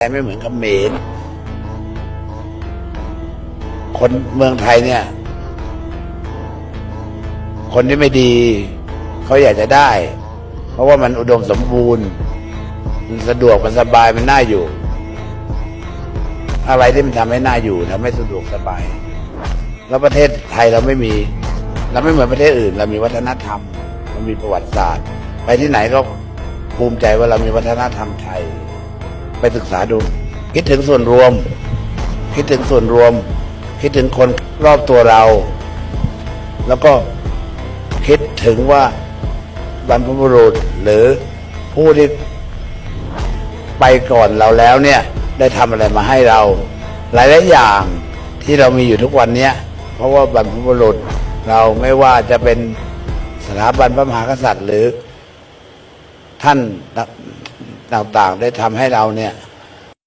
แต่ไม่เหมือนกับเมรคนเมืองไทยเนี่ย คนที่ไม่ดี เขาอยากจะได้ เพราะว่ามันอุดมสมบูรณ์ มันสะดวกมันสบายมันน่าอยู่ อะไรที่มันทำให้น่าอยู่ทำให้สะดวกสบาย แล้วประเทศไทยเราไม่มี เราไม่เหมือนประเทศอื่น เรามีวัฒนธรรมเรามีประวัติศาสตร์ ไปที่ไหนก็ภูมิใจว่าเรามีวัฒนธรรมไทย ไปศึกษาดู คิดถึงส่วนรวม คิดถึงส่วนรวม คิดถึงคนรอบตัวเรา แล้วก็คิดถึงว่าบรรพบุรุษหรือผู้ที่ไปก่อนเราแล้วเนี่ย ได้ทำอะไรมาให้เรา หลายๆอย่างที่เรามีอยู่ทุกวันเนี้ยเพราะว่าบรรพบุรุษเราไม่ว่าจะเป็นสถาบันพระมหากษัตริย์หรือ ท่านต่างๆ ได้ทำให้เราเนี่ย